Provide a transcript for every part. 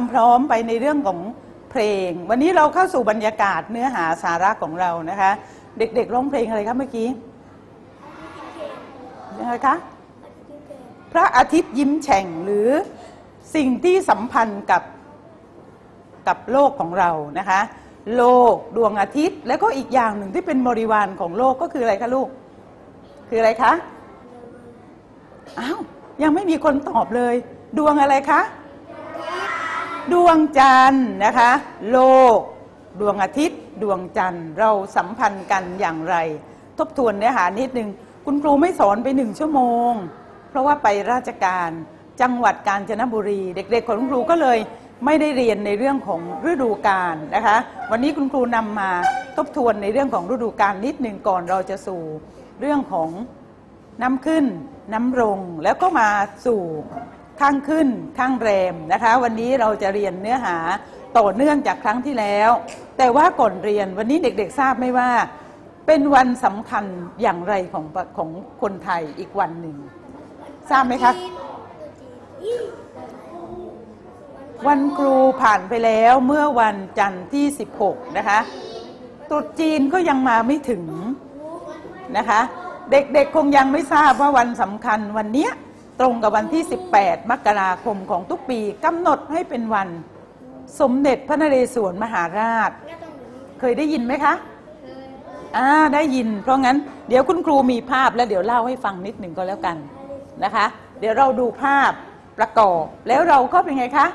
ความพร้อมไปในเรื่องของเพลง วันนี้เราเข้าสู่บรรยากาศเนื้อหาสาระของเรานะคะ เด็กๆร้องเพลงอะไรครับเมื่อกี้ยังไงคะพระอาทิตย์ยิ้มแฉ่งหรือสิ่งที่สัมพันธ์กับกับโลกของเรานะคะ โลกดวงอาทิตย์ แล้วก็อีกอย่างหนึ่งที่เป็นบริวารของโลกก็คืออะไรคะลูก คืออะไรคะอ้าวยังไม่มีคนตอบเลย ดวงอะไรคะ ดวงจันทร์นะคะ โลก ดวงอาทิตย์ ดวงจันทร์เราสัมพันธ์กันอย่างไร ทบทวนเนื้อหานิดนึง คุณครูไม่สอนไปหนึ่งชั่วโมง เพราะว่าไปราชการจังหวัดกาญจนบุรี เด็กๆของคุณครูก็เลยไม่ได้เรียนในเรื่องของฤดูกาลนะคะ วันนี้คุณครูนำมาทบทวนในเรื่องของฤดูกาลนิดหนึ่งก่อนเราจะสู่เรื่องของน้ำขึ้น น้ำลงแล้วก็มาสู่ ข้างขึ้นข้างแรมนะคะ วันนี้เราจะเรียนเนื้อหาต่อเนื่องจากครั้งที่แล้ว แต่ว่าก่อนเรียนวันนี้เด็กๆทราบไหมว่า เป็นวันสำคัญอย่างไรของของคนไทยอีกวันหนึ่ง ทราบไหมคะ วันครูผ่านไปแล้วเมื่อวันจันทร์ที่ 16 นะคะตรุษจีนก็ยังมาไม่ถึงนะคะ เด็กๆคงยังไม่ทราบว่าวันสำคัญวันเนี้ย ตรงกับวันที่ 18 มกราคมของทุกปีกำหนดให้เป็นวันสมเด็จพระนเรศวรมหาราช เคยได้ยินไหมคะอ่าได้ยิน เพราะงั้นเดี๋ยวคุณครูมีภาพแล้วเดี๋ยวเล่าให้ฟังนิดหนึ่งก็แล้วกันนะคะ เดี๋ยวเราดูภาพประกอบแล้วเราก็เป็นไงคะ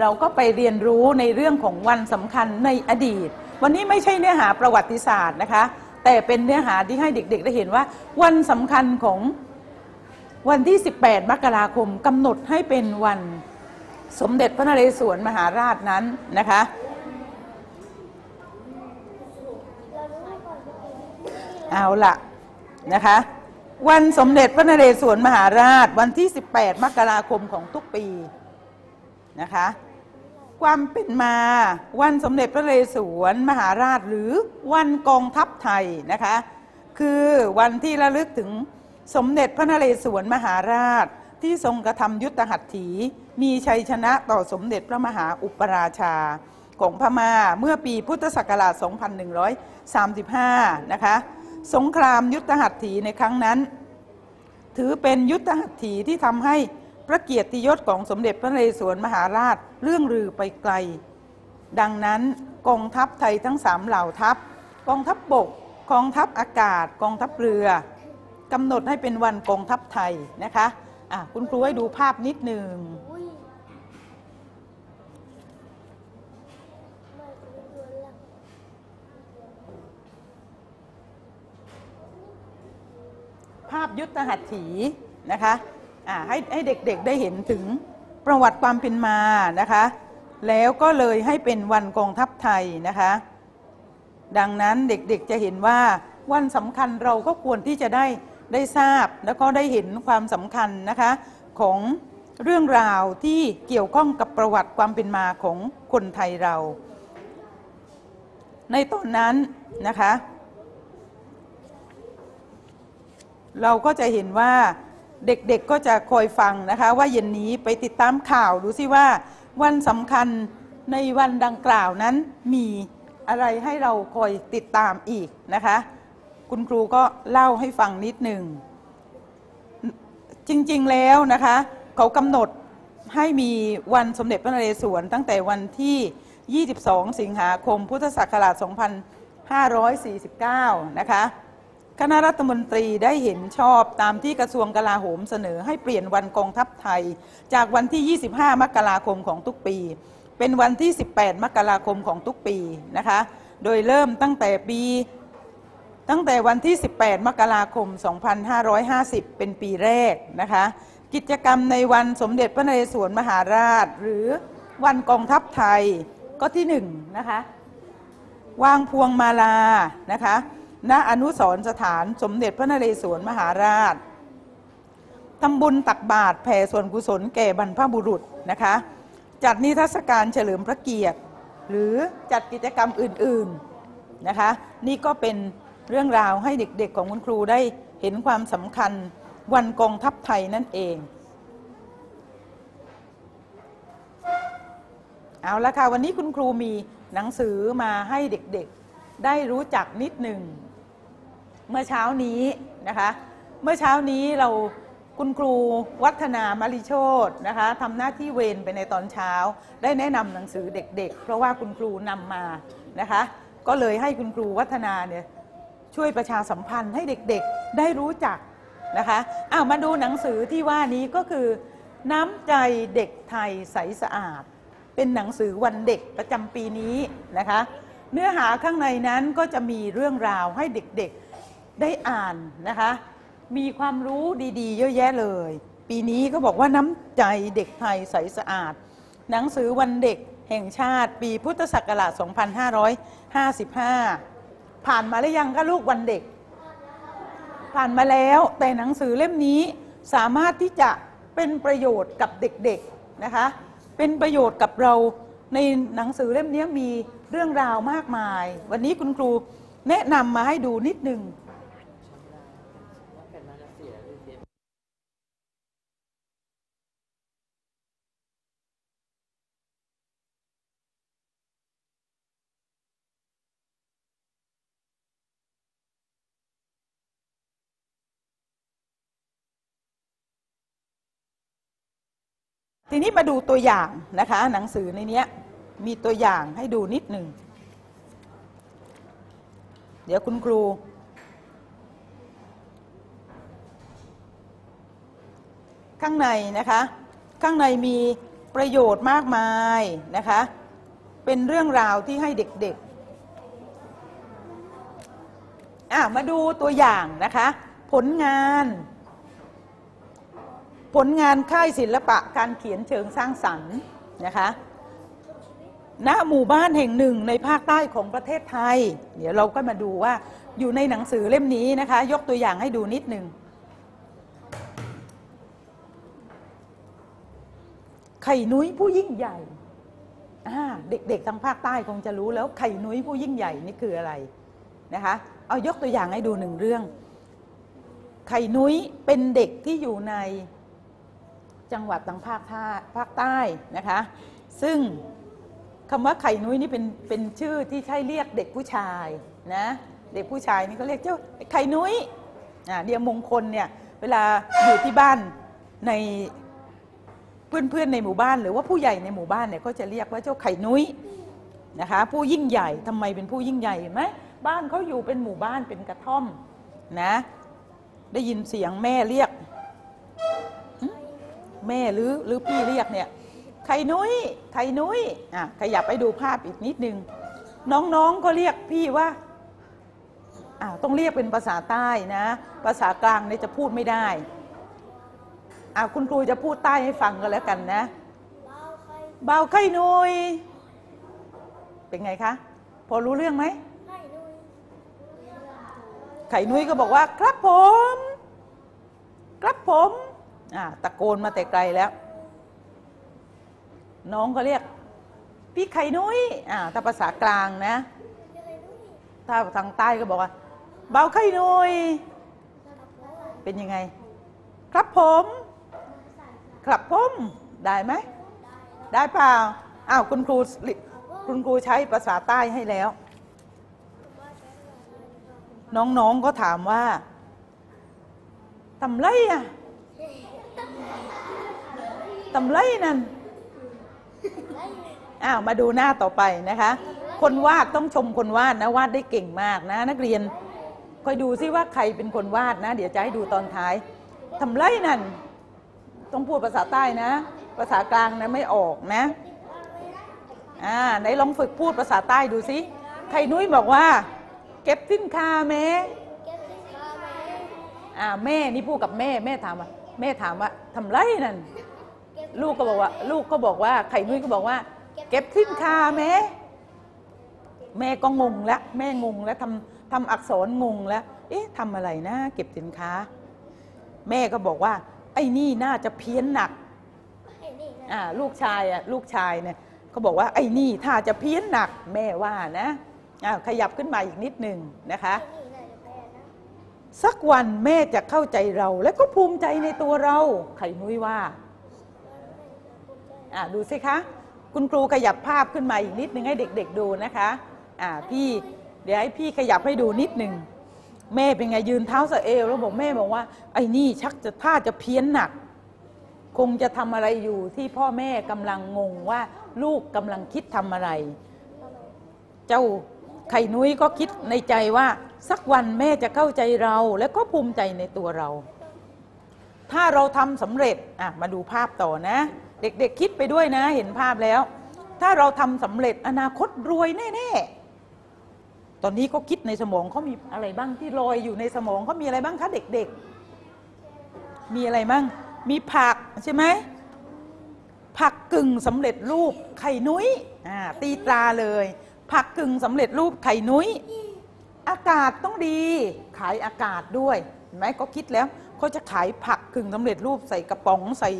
เราก็ไปเรียนรู้ในเรื่องของวันสำคัญในอดีต วันนี้ไม่ใช่เนื้อหาประวัติศาสตร์นะคะ แต่เป็นเนื้อหาที่ให้เด็กๆ ได้เห็นว่า วันสำคัญของ วันที่ 18 มกราคมกำหนดให้เป็นวันสมเด็จพระนเรศวรมหาราชนั้นนะคะเอาละนะคะ วันสมเด็จพระนเรศวรมหาราชวันที่ 18 มกราคมของทุกปีนะคะ ความเป็นมาวันสมเด็จพระนเรศวรมหาราชหรือวันกองทัพไทยนะคะ คือวันที่ระลึกถึง สมเด็จพระนเรศวรมหาราชที่ทรงกระทำยุทธหัตถี มีชัยชนะต่อสมเด็จพระมหาอุปราชา ของพม่าเมื่อปีพุทธศักราช 2135 นะคะ สงครามยุทธหัตถีในครั้งนั้น ถือเป็นยุทธหัตถีที่ทำให้พระเกียรติยศของสมเด็จพระนเรศวรมหาราชเรื่องลือไปไกล ดังนั้นกองทัพไทยทั้งสามเหล่าทัพ กองทัพบบก กองทัพอากาศ กองทัพเรือ กำหนดให้เป็นวันกองทัพไทยนะคะะคุณครูให้ดูภาพนิดหนึ่งภาพยุทธหัตถีนะคะะให้ให้เด็กๆได้เห็นถึงประวัติความเป็นมานะคะ แล้วก็เลยให้เป็นวันกองทัพไทยนะคะ ดังนั้นเด็กๆจะเห็นว่าวันสำคัญเราก็ควรที่จะได้ ได้ทราบแล้วก็ได้เห็นความสำคัญนะคะของเรื่องราวที่เกี่ยวข้องกับประวัติความเป็นมาของคนไทยเรา ในตอนนั้นนะคะ เราก็จะเห็นว่าเด็กๆก็จะคอยฟังนะคะว่าเย็นนี้ไปติดตามข่าวดูสิว่า วันสำคัญในวันดังกล่าวนั้นมีอะไรให้เราคอยติดตามอีกนะคะ คุณครูก็เล่าให้ฟังนิดหนึ่ง จริงๆแล้วนะคะ เขากำหนดให้มีวันสมเด็จพระนเรศวรตั้งแต่วันที่ 22 สิงหาคม พุทธศักราช 2549 นะคะ คณะรัฐมนตรีได้เห็นชอบตามที่กระทรวงกลาโหมเสนอให้เปลี่ยนวันกองทัพไทย จากวันที่ 25 มกราคมของทุกปี เป็นวันที่ 18 มกราคมของทุกปีนะคะ โดยเริ่มตั้งแต่ปี ตั้งแต่วันที่ 18 มกราคม 2550 เป็นปีแรกนะคะ กิจกรรมในวันสมเด็จพระนเรศวรมหาราช หรือวันกองทัพไทยก็ที่1นนะคะวางพวงมาลานะคะณอนุสรสถานสมเด็จพระนเรศวรมหาราชทำบุญตักบาตรแผ่ส่วนกุศลแก่บรรพบุรุษนะคะ จัดนิทรรศการเฉลิมพระเกียรติ หรือจัดกิจกรรมอื่นๆนะคะ นี่ก็เป็น เรื่องราวให้เด็กๆของคุณครูได้เห็นความสำคัญวันกองทัพไทยนั่นเอง เอาละค่ะวันนี้คุณครูมีหนังสือมาให้เด็กๆ ได้รู้จักนิดหนึ่ง เมื่อเช้านี้นะคะ เมื่อเช้านี้เราคุณครูวัฒนามาริโชตนะคะทำหน้าที่เวรไปในตอนเช้า ได้แนะนำหนังสือเด็กๆ เพราะว่าคุณครูนำมานะคะ ก็เลยให้คุณครูวัฒนาเนี่ย ช่วยประชาสัมพันธ์ให้เด็กๆได้รู้จักนะคะอ้าวมาดูหนังสือที่ว่านี้ก็คือ น้ำใจเด็กไทยใสสะอาด เป็นหนังสือวันเด็กประจำปีนี้นะคะ เนื้อหาข้างในนั้นก็จะมีเรื่องราวให้เด็กๆได้อ่านนะคะ มีความรู้ดีๆ เยอะแยะเลย ปีนี้ก็บอกว่าน้ำใจเด็กไทยใสสะอาด หนังสือวันเด็กแห่งชาติปีพุทธศักราช 2555 ผ่านมาหรือยังคะลูกวันเด็ก ผ่านมาแล้วแต่หนังสือเล่มนี้สามารถที่จะเป็นประโยชน์กับเด็กๆนะคะ เป็นประโยชน์กับเราในหนังสือเล่มนี้มีเรื่องราวมากมาย วันนี้คุณครูแนะนำมาให้ดูนิดนึง ทีนี้มาดูตัวอย่างนะคะ หนังสือในนี้มีตัวอย่างให้ดูนิดหนึ่ง เดี๋ยวคุณครู ข้างในนะคะ ข้างในมีประโยชน์มากมายนะคะ เป็นเรื่องราวที่ให้เด็กๆมาดูตัวอย่างนะคะ ผลงาน ผลงานค่ายศิลปะการเขียนเชิงสร้างสรรค์นะคะณหมู่บ้านแห่งหนึ่งในภาคใต้ของประเทศไทย เดี๋ยวเราก็มาดูว่าอยู่ในหนังสือเล่มนี้นะคะ ยกตัวอย่างให้ดูนิดหนึ่งไข่นุ้ยผู้ยิ่งใหญ่เด็กๆทางภาคใต้คงจะรู้แล้วไข่นุ้ยผู้ยิ่งใหญ่นี่คืออะไรนะคะเอายกตัวอย่างให้ดูหนึ่งเรื่อง ไข่นุ้ยเป็นเด็กที่อยู่ใน จังหวัดทางภาคใต้ภาคใต้นะคะ ซึ่งคำว่าไข่นุ้ยนี่เป็นเป็นชื่อที่ใช้เรียกเด็กผู้ชายนะเด็กผู้ชายนี่ก็เรียกเจ้าไข่นุ้ยอ่าเดียมงคลเนี่ยเวลาอยู่ที่บ้านในเพื่อนๆในหมู่บ้านหรือว่าผู้ใหญ่ในหมู่บ้านเนี่ยก็จะเรียกว่าเจ้าไข่นุ้ยนะคะผู้ยิ่งใหญ่ทำไมเป็นผู้ยิ่งใหญ่เห็นไหมบ้านเขาอยู่เป็นหมู่บ้านเป็นกระท่อมนะได้ยินเสียงแม่เรียก แม่หรือหรือพี่เรียกเนี่ยไข่นุ้ยไข่นุ้ยอะขยับไปดูภาพอีกนิดนึง น้องๆก็เรียกพี่ว่าอ้าต้องเรียกเป็นภาษาใต้นะ ภาษากลางเนี่ยจะพูดไม่ได้อ่าคุณครูจะพูดใต้ให้ฟังกันแล้วกันนะเบาไข่นุ้ยเป็นไงคะ พอรู้เรื่องไหมไข่นุ้ยก็บอกว่า ครับผม ครับผม ตะโกนมาแต่ไกลแล้ว น้องก็เรียก พี่ไข่นุ้ยอ่าถ้าภาษากลางนะ ถ้าทางใต้ก็บอกว่า เบาไข่นุ้ยเป็นยังไง ครับผม ครับผม ได้ไหม ได้เปล่าอ้าวคุณครูคุณครูใช้ภาษาใต้ให้แล้ว น้องๆก็ถามว่าทำไรอะ ตำไรนั่นอ้าวมาดูหน้าต่อไปนะคะ คนวาดต้องชมคนวาดนะวาดได้เก่งมากนะ นักเรียนคอยดูซิว่าใครเป็นคนวาดนะ เดี๋ยวจะให้ดูตอนท้ายทำไรนั่นต้องพูดภาษาใต้นะ ภาษากลางนะไม่ออกนะอ่าไหนลองฝึกพูดภาษาใต้ดูซิไข่นุ้ยบอกว่า เก็บสินค้าแม่อ่าแม่นี่พูดกับแม่แม่ถามว่าแม่ถามว่าทำไรนั่น ลูกก็บอกว่า ลูกก็บอกว่าไข่นุ้ยก็บอกว่า เก็บสินค้าแม่แม่ก็งงแล้วแม่งงแล้วทำทำอักษรงงแล้ว เอ๊ะทำอะไรนะ เก็บสินค้า แม่ก็บอกว่า ไอ้นี่น่าจะเพี้ยนหนักอ่าลูกชายอะลูกชายเนี่ยเขาบอกว่าไอ้นี่ถ้าจะเพี้ยนหนักแม่ว่านะอ่าขยับขึ้นมาอีกนิดหนึ่งนะคะสักวันแม่จะเข้าใจเรา และก็ภูมิใจในตัวเรา ไข่นุ้ยว่าอ่า ดูสิคะ คุณครูขยับภาพขึ้นมาอีกนิดนึงให้เด็ก ๆ ดูนะคะอ่าพี่เดี๋ยวให้พี่ขยับให้ดูนิดนึงแม่เป็นไงยืนเท้าสะเอวแล้วบอกแม่บอกว่า ไอ้นี่ชักจะท่าจะเพี้ยนหนัก คงจะทำอะไรอยู่ที่พ่อแม่กำลังงงว่าลูกกำลังคิดทำอะไร เจ้าไข่นุ้ยก็คิดในใจว่า สักวันแม่จะเข้าใจเราและก็ภูมิใจในตัวเรา ถ้าเราทำสำเร็จอะมาดูภาพต่อนะ เด็กๆคิดไปด้วยนะ เห็นภาพแล้ว ถ้าเราทำสำเร็จอนาคตรวยแน่ๆตอนนี้ก็คิดในสมองเขามีอะไรบ้างที่ลอยอยู่ในสมองเขามีอะไรบ้างคะเด็กๆ มีอะไรบ้างมีผักใช่ไหมผักกึ่งสำเร็จรูปไข่นุ้ยอ่าตีตราเลย ผักกึ่งสำเร็จรูปไข่นุ้ยอากาศต้องดี ขายอากาศด้วยเห็นไหมก็คิดแล้วเขาจะขายผักกึ่งสำเร็จรูปใส่กระป๋องใส่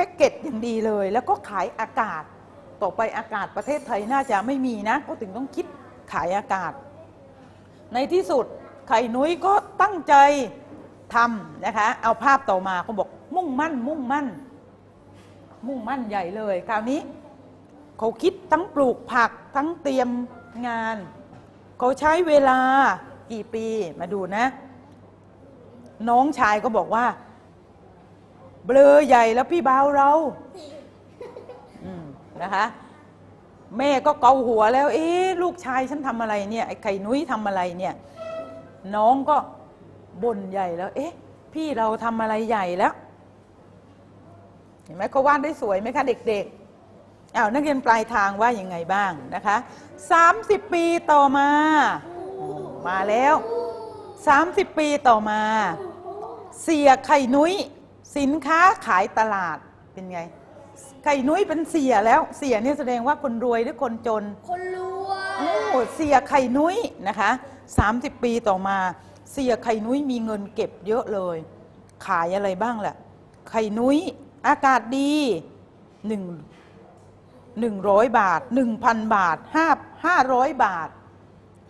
พ็กเกจอย่างดีเลย แล้วก็ขายอากาศ ต่อไปอากาศประเทศไทยน่าจะไม่มีนะ ก็ถึงต้องคิดขายอากาศ ในที่สุดไข่นุ้ยก็ตั้งใจทำนะคะ เอาภาพต่อมาเขาบอกมุ่งมั่น มุ่งมั่น มุ่งมั่นใหญ่เลย คราวนี้เขาคิดทั้งปลูกผักทั้งเตรียมงาน เขาใช้เวลากี่ปีมาดูนะ น้องชายก็บอกว่า เบลอใหญ่แล้วพี่บ่าวเราอืมนะคะ แม่ก็เกาหัวแล้ว เอ๊ะลูกชายฉันทำอะไรเนี่ยไอ้ไข่นุ้ยทำอะไรเนี่ย น้องก็บ่นใหญ่แล้ว เอ๊ะ พี่เราทำอะไรใหญ่แล้วเห็นไหมเขาวาดได้สวยไหมคะเด็กๆอ้าวนักเรียนปลายทางว่ายังไงบ้างนะคะ30 ปีต่อมา มาแล้ว 30 ปีต่อมา เสียไข่นุ้ย สินค้าขายตลาดเป็นไง ไข่นุ้ยเป็นเสียแล้วเสียเนี่ยแสดงว่าคนรวยหรือคนจน คนรวยโอ้เสียไข่นุ้ยนะคะ 30 ปีต่อมา เสียไข่นุ้ยมีเงินเก็บเยอะเลย ขายอะไรบ้างล่ะไข่นุ้ยอากาศดีหนึ่งหนึ่งร้อยบาทหนึ่งพันบาทห้าห้าร้อยบาท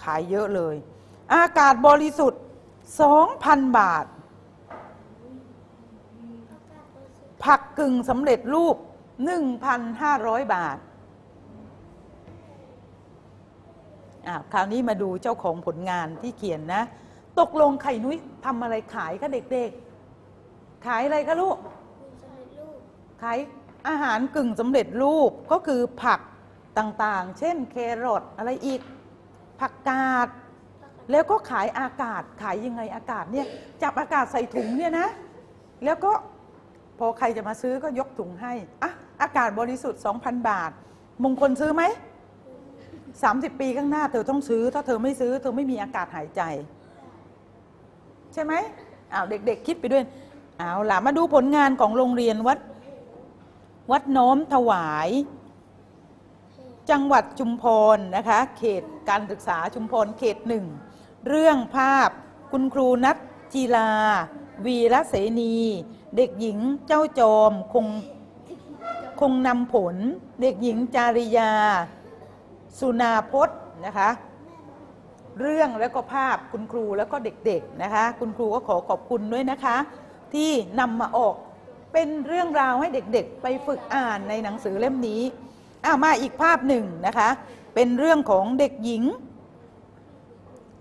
ขายเยอะเลย อากาศบริสุทธิ์สองพันบาท ผักกึ่งสำเร็จรูป 1,500 บาทอ่าคราวนี้มาดูเจ้าของผลงานที่เขียนนะ ตกลงไข่นุ้ยทำอะไรขายคะเด็กๆ ขายอะไรคะลูกขายอาหารกึ่งสำเร็จรูปก็คือผักต่างๆ เช่นแครอทอะไรอีก ผักกาด แล้วก็ขายอากาศขายยังไงอากาศเนี่ยจับอากาศใส่ถุงเนี่ยนะ แล้วก็ พอใครจะมาซื้อก็ยกถุงให้อะอากาศบริสุทธิ์ 2,000 บาท มงคลซื้อไหม 30 ปีข้างหน้าเธอต้องซื้อ ถ้าเธอไม่ซื้อ เธอไม่มีอากาศหายใจ ใช่ไหมอ้าวเด็กๆ คิดไปด้วยเอาล่ะมาดูผลงานของโรงเรียนวัด วัดโน้มถวาย จังหวัดชุมพรนะคะ เขตการศึกษาชุมพรเขตหนึ่ง เรื่องภาพคุณครูนัทจีลา วีรเสนี เด็กหญิงเจ้าจอมคงคงนำผล เด็กหญิงจาริยา สุนาพจน์นะคะ เรื่องแล้วก็ภาพคุณครูแล้วก็เด็กๆนะคะ คุณครูก็ขอขอบคุณด้วยนะคะ ที่นำมาออกเป็นเรื่องราวให้เด็กๆ ไปฝึกอ่านในหนังสือเล่มนี้อามาอีกภาพหนึ่งนะคะ เป็นเรื่องของเด็กหญิง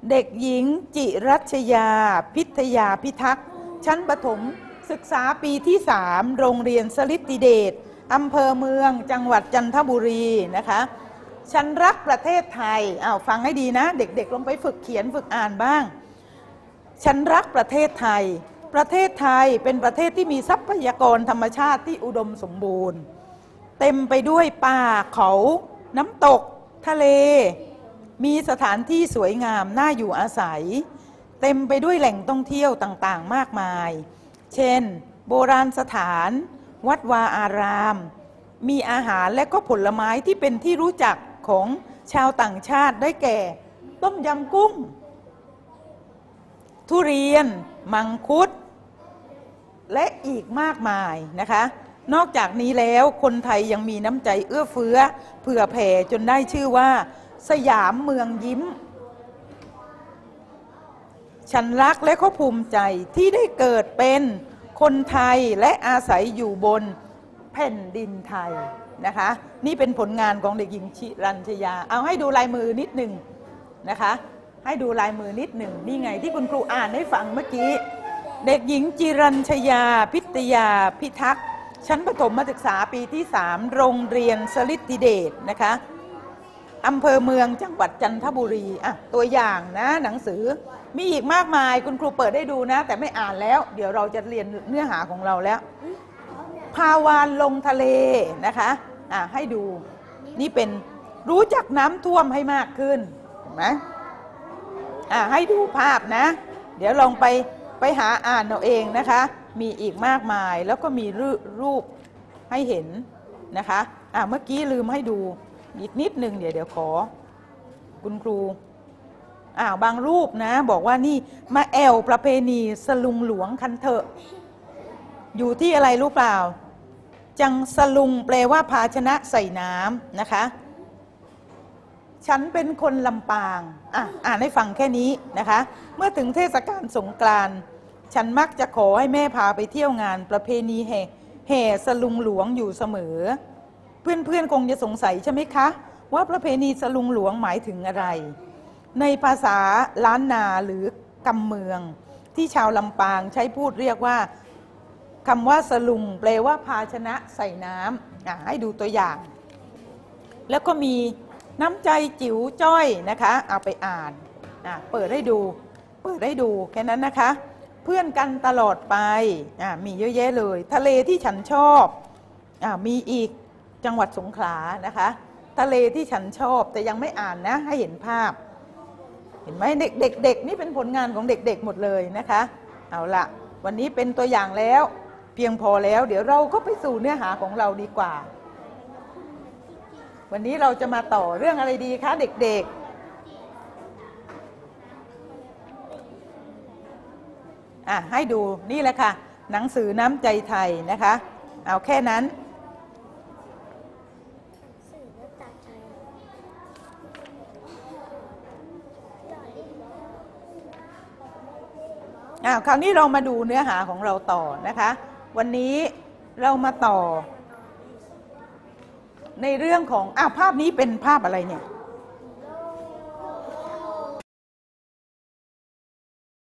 เด็กหญิงจิรัชยา พิทยาพิทักษ์ชั้นประถม ศึกษาปีที่ 3 โรงเรียนสลิตติเดชอำเภอเมืองจังหวัดจันทบุรีนะคะฉันรักประเทศไทยอ้าวฟังให้ดีนะ เด็กๆ ลงไปฝึกเขียนฝึกอ่านบ้าง ฉันรักประเทศไทย ประเทศไทยเป็นประเทศที่มีทรัพยากรธรรมชาติที่อุดมสมบูรณ์ เต็มไปด้วยป่าเขา น้ำตก ทะเล มีสถานที่สวยงามน่าอยู่อาศัย เต็มไปด้วยแหล่งท่องเที่ยวต่างๆ มากมาย เช่น โบราณสถาน วัดวาอาราม มีอาหารและก็ผลไม้ที่เป็นที่รู้จักของชาวต่างชาติได้แก่ ต้มยำกุ้ง ทุเรียน มังคุด และอีกมากมายนะคะ นอกจากนี้แล้วคนไทยยังมีน้ำใจเอื้อเฟื้อ เผื่อแผ่จนได้ชื่อว่า สยามเมืองยิ้ม ฉันรักและก็ภูมิใจที่ได้เกิดเป็นคนไทยและอาศัยอยู่บนแผ่นดินไทยนะคะ นี่เป็นผลงานของเด็กหญิงชิรัญชยา เอาให้ดูลายมือนิดหนึ่งนะคะ ให้ดูลายมือนิดหนึ่งนี่ไงที่คุณครูอ่านให้ฟังเมื่อกี้ เด็กหญิงจิรัญชยา พิทยาพิทักษ์ชั้นประถมศึกษาปีที่ 3 โรงเรียนสลิดติเดชนะคะ อำเภอเมืองจังหวัดจันทบุรีอะตัวอย่างนะหนังสือมีอีกมากมายคุณครูเปิดได้ดูนะ แต่ไม่อ่านแล้ว เดี๋ยวเราจะเรียนเนื้อหาของเราแล้ว พาวานลงทะเลนะคะอะให้ดูนี่เป็นรู้จักน้ำท่วมให้มากขึ้นเห็นไหมอะให้ดูภาพนะ เดี๋ยวลองไปไปหาอ่านเอาเองนะคะ มีอีกมากมายแล้วก็มีรูรูปให้เห็นนะคะอะเมื่อกี้ลืมให้ดู อีกนิดหนึ่งเดี๋ยวเดี๋ยวขอ คุณครูอ้าวบางรูปนะ บอกว่านี่มาแอวประเพณีสลุงหลวงคันเถอะ อยู่ที่อะไรรู้เปล่า จังสลุงแปลว่าภาชนะใส่น้ำนะคะ ฉันเป็นคนลำปางอะอ่านให้ฟังแค่นี้นะคะ เมื่อถึงเทศกาลสงกรานต์ฉันมักจะขอให้แม่พาไปเที่ยวงานประเพณีแห่แห่สลุงหลวงอยู่เสมอ เพื่อนๆคงจะสงสัยใช่ไหมคะ ว่าประเพณีสลุงหลวงหมายถึงอะไร ในภาษาล้านนาหรือกำเมือง ที่ชาวลำปางใช้พูดเรียกว่าคำว่าสลุงแปลว่าภาชนะใส่น้ำให้ดูตัวอย่าง แล้วก็มีน้ำใจจิ๋วจ้อยนะคะ เอาไปอ่านเปิดให้ดู เปิดให้ดูแค่นั้นนะคะ เพื่อนกันตลอดไปมีเยอะแยะเลย ทะเลที่ฉันชอบอมีอีก จังหวัดสงขลานะคะ ทะเลที่ฉันชอบแต่ยังไม่อ่านนะให้เห็นภาพ เห็นไหมเด็กเด็กเด็กนี่เป็นผลงานของเด็กๆหมดเลยนะคะ เอาละวันนี้เป็นตัวอย่างแล้ว เพียงพอแล้ว เดี๋ยวเราก็ไปสู่เนื้อหาของเราดีกว่า วันนี้เราจะมาต่อเรื่องอะไรดีคะเด็กๆอะให้ดูนี่แหละค่ะ หนังสือน้ำใจไทยนะคะ เอาแค่นั้น สื่อและตัดใจ อ้าวคราวนี้เรามาดูเนื้อหาของเราต่อนะคะ วันนี้เรามาต่อ ในเรื่องของอ้าวภาพนี้เป็นภาพอะไรเนี่ย